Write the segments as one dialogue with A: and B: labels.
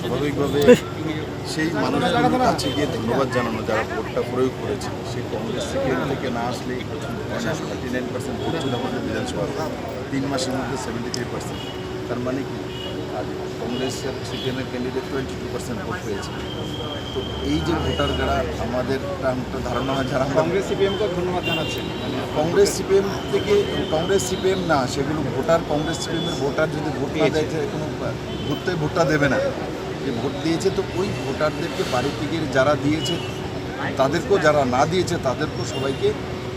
A: স্বাভাবিকভাবে সেই মানুষের কাছে গিয়ে ধন্যবাদ জানানো যারা ভোটটা প্রয়োগ করেছে সেই কংগ্রেস সিপিএম থেকে না আসলে থার্টি নাইন পার্সেন্ট ভোট ছিল আমাদের বিধানসভা তিন মাসের মধ্যে সেভেন্টি থ্রি পার্সেন্ট তার মানে কি? আর কংগ্রেসের সিপিএমের candidate twenty two percent vote পেয়েছে তো এই যে ভোটার যারা আমাদের একটা ধারণা হয় যারা
B: কংগ্রেস সিপিএমকে ধন্যবাদ জানাচ্ছেন
A: কংগ্রেস সিপিএম থেকে কংগ্রেস সিপিএম না সেগুলো ভোটার কংগ্রেস সিপিএমের ভোটার যদি ভোট না দেয় কোনো ভোটতে ভোটটা দেবে না। যে ভোট দিয়েছে, তো ওই ভোটারদেরকে বাড়ি থেকে যারা দিয়েছে, তাদেরকেও যারা না দিয়েছে, তাদেরকেও সবাইকে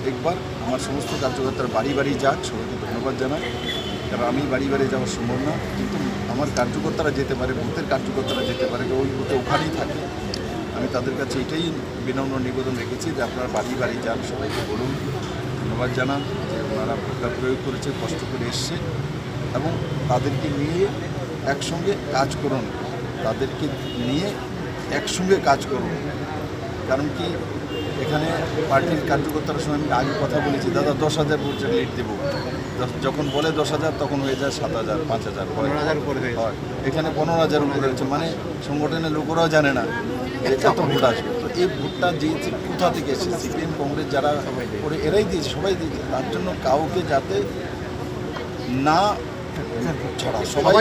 A: একবার আমার সমস্ত কার্যকর্তার বাড়ি বাড়ি যাক, সবাইকে ধন্যবাদ জানাই। কারণ আমি বাড়ি বাড়ি যাওয়া সম্ভব না, কিন্তু আমার কার্যকর্তারা যেতে পারে বুথের কার্যকর্তারা যেতে পারে ওই বুথে ওখানেই থাকে। আমি তাদের কাছে এটাই বিনম্র নিবেদন রেখেছি যে আপনারা বাড়ি বাড়ি যান, সবাইকে বলুন, ধন্যবাদ জানান যে ওনারা ভোটটা প্রয়োগ করেছে, কষ্ট করে এসছে এবং তাদেরকে নিয়ে একসঙ্গে কাজ করুন। তাদেরকে নিয়ে একসঙ্গে কাজ করুন কারণ কি এখানে পার্টির কার্যকর্তার সঙ্গে আমি আগে কথা বলেছি দাদা দশ হাজার ভোটের লিড দেবো। যখন বলে দশ হাজার তখন হয়ে যায় সাত হাজার পাঁচ হাজার
B: পনেরো হাজার হয়
A: এখানে পনেরো হাজার উপরে হচ্ছে মানে সংগঠনের লোকেরাও জানে না যে কত ভোট আসবে। তো এই ভোটটা দিয়েছে কোথা থেকে এসেছে সিপিএম কংগ্রেস যারা করে এরাই দিয়েছে সবাই দিয়েছে। তার জন্য কাউকে যাতে না ছাড়া সবাই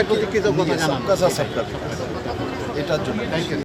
A: সবকা সবকা। এটার জন্য।